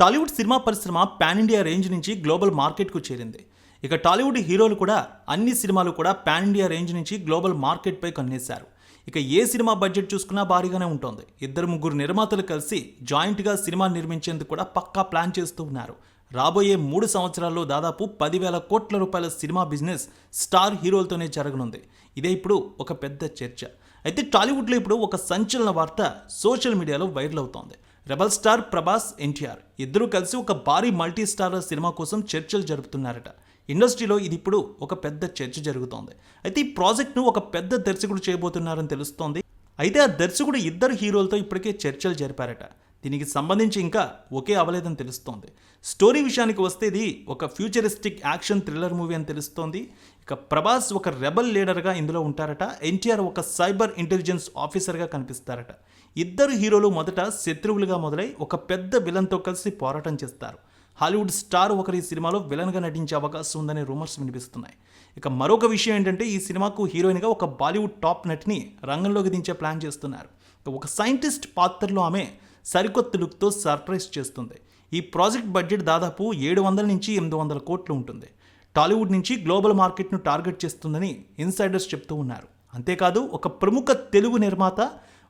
Tollywood cinema పరిశ్రమ pan India range నుంచి global మార్కెట్కు చేరింది. ఇక టాలీవుడ్ హీరోలు కూడా అన్ని సినిమాలు కూడా పాన్ ఇండియా రేంజ్ నుంచి గ్లోబల్ మార్కెట్పై కన్నేశారు. ఇక ఏ సినిమా బడ్జెట్ చూసుకున్నా భారీగానే ఉంటుంది. ఇద్దరు ముగ్గురు నిర్మాతలు కలిసి జాయింట్గా సినిమా నిర్మించేందుకు కూడా పక్కా ప్లాన్ చేస్తూ ఉన్నారు. రాబోయే మూడు సంవత్సరాల్లో దాదాపు పదివేల కోట్ల రూపాయల సినిమా బిజినెస్ స్టార్ హీరోలతోనే జరగనుంది. ఇదే ఇప్పుడు ఒక పెద్ద చర్చ. అయితే టాలీవుడ్లో ఇప్పుడు ఒక సంచలన వార్త సోషల్ మీడియాలో వైరల్ అవుతోంది. రెబల్ స్టార్ ప్రభాస్ ఎన్టీఆర్ ఇద్దరూ కలిసి ఒక భారీ మల్టీ స్టార్ సినిమా కోసం చర్చలు జరుపుతున్నారట. ఇండస్ట్రీలో ఇది ఇప్పుడు ఒక పెద్ద చర్చ జరుగుతోంది. అయితే ఈ ప్రాజెక్ట్ను ఒక పెద్ద దర్శకుడు చేయబోతున్నారని తెలుస్తోంది. అయితే ఆ దర్శకుడు ఇద్దరు హీరోలతో ఇప్పటికే చర్చలు జరిపారట. దీనికి సంబంధించి ఇంకా ఒకే అవలేదని తెలుస్తోంది. స్టోరీ విషయానికి వస్తే ఇది ఒక ఫ్యూచరిస్టిక్ యాక్షన్ థ్రిల్లర్ మూవీ అని తెలుస్తోంది. ఇక ప్రభాస్ ఒక రెబల్ లీడర్గా ఇందులో ఉంటారట. ఎన్టీఆర్ ఒక సైబర్ ఇంటెలిజెన్స్ ఆఫీసర్గా కనిపిస్తారట. ఇద్దరు హీరోలు మొదట శత్రువులుగా మొదలై ఒక పెద్ద విలన్తో కలిసి పోరాటం చేస్తారు. హాలీవుడ్ స్టార్ ఒకరు ఈ సినిమాలో విలన్గా నటించే అవకాశం ఉందనే రూమర్స్ వినిపిస్తున్నాయి. ఇక మరొక విషయం ఏంటంటే ఈ సినిమాకు హీరోయిన్గా ఒక బాలీవుడ్ టాప్ నటిని రంగంలోకి దించే ప్లాన్ చేస్తున్నారు. ఒక సైంటిస్ట్ పాత్రలో ఆమె సరికొత్త లుక్తో సర్ప్రైజ్ చేస్తుంది. ఈ ప్రాజెక్ట్ బడ్జెట్ దాదాపు ఏడు వందల నుంచి ఎనిమిది వందల కోట్లు ఉంటుంది. టాలీవుడ్ నుంచి గ్లోబల్ మార్కెట్ను టార్గెట్ చేస్తుందని ఇన్సైడర్స్ చెప్తూ ఉన్నారు. అంతేకాదు ఒక ప్రముఖ తెలుగు నిర్మాత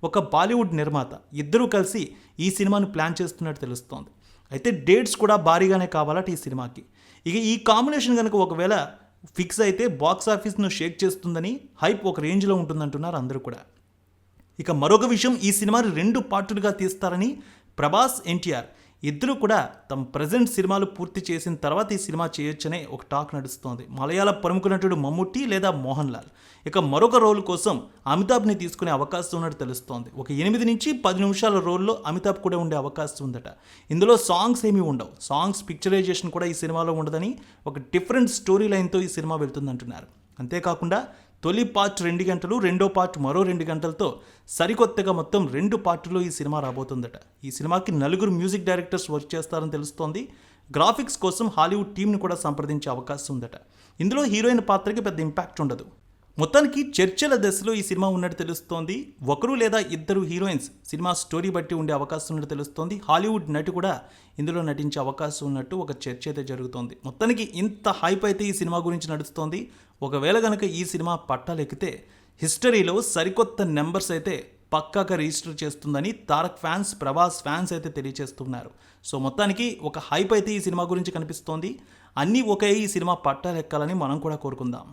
ఒక బాలీవుడ్ నిర్మాత ఇద్దరూ కలిసి ఈ సినిమాను ప్లాన్ చేస్తున్నట్టు తెలుస్తోంది. అయితే డేట్స్ కూడా భారీగానే కావాలట ఈ సినిమాకి. ఇక ఈ కాంబినేషన్ కనుక ఒకవేళ ఫిక్స్ అయితే బాక్స్ ఆఫీస్ను షేక్ చేస్తుందని హైప్ ఒక రేంజ్లో ఉంటుందంటున్నారు అందరూ కూడా. ఇక మరొక విషయం ఈ సినిమాని రెండు పార్టులుగా తీస్తారని ప్రభాస్ ఎన్టీఆర్ ఇద్దరు కూడా తమ ప్రజెంట్ సినిమాలు పూర్తి చేసిన తర్వాత ఈ సినిమా చేయొచ్చనే ఒక టాక్ నడుస్తోంది. మలయాళ ప్రముఖ నటుడు మమ్ముట్టి లేదా మోహన్ లాల్. ఇక మరొక రోల్ కోసం అమితాబ్ని తీసుకునే అవకాశం ఉన్నట్టు తెలుస్తోంది. ఒక ఎనిమిది నుంచి పది నిమిషాల రోల్లో అమితాబ్ కూడా ఉండే అవకాశం ఉందట. ఇందులో సాంగ్స్ ఏమీ ఉండవు. సాంగ్స్ పిక్చరైజేషన్ కూడా ఈ సినిమాలో ఉండదని ఒక డిఫరెంట్ స్టోరీ లైన్తో ఈ సినిమా వెళ్తుందంటున్నారు. అంతేకాకుండా తొలి పార్ట్ రెండు గంటలు రెండో పార్ట్ మరో రెండు గంటలతో సరికొత్తగా మొత్తం రెండు పార్టులు ఈ సినిమా రాబోతుందట. ఈ సినిమాకి నలుగురు మ్యూజిక్ డైరెక్టర్స్ వర్క్ చేస్తారని తెలుస్తోంది. గ్రాఫిక్స్ కోసం హాలీవుడ్ టీంని కూడా సంప్రదించే అవకాశం ఉందట. ఇందులో హీరోయిన్ పాత్రకి పెద్ద ఇంపాక్ట్ ఉండదు. మొత్తానికి చర్చల దశలో ఈ సినిమా ఉన్నట్టు తెలుస్తోంది. ఒకరు లేదా ఇద్దరు హీరోయిన్స్ సినిమా స్టోరీ బట్టి ఉండే అవకాశం ఉన్నట్టు తెలుస్తోంది. హాలీవుడ్ నటి కూడా ఇందులో నటించే అవకాశం ఉన్నట్టు ఒక చర్చ అయితే జరుగుతోంది. మొత్తానికి ఇంత హైప్ అయితే ఈ సినిమా గురించి నడుస్తోంది. ఒకవేళ కనుక ఈ సినిమా పట్టాలెక్కితే హిస్టరీలో సరికొత్త నెంబర్స్ అయితే పక్కాగా రిజిస్టర్ చేస్తుందని తారక్ ఫ్యాన్స్ ప్రభాస్ ఫ్యాన్స్ అయితే తెలియజేస్తున్నారు. సో మొత్తానికి ఒక హైప్ అయితే ఈ సినిమా గురించి కనిపిస్తోంది. అన్నీ ఒకే ఈ సినిమా పట్టాలెక్కాలని మనం కూడా కోరుకుందాం.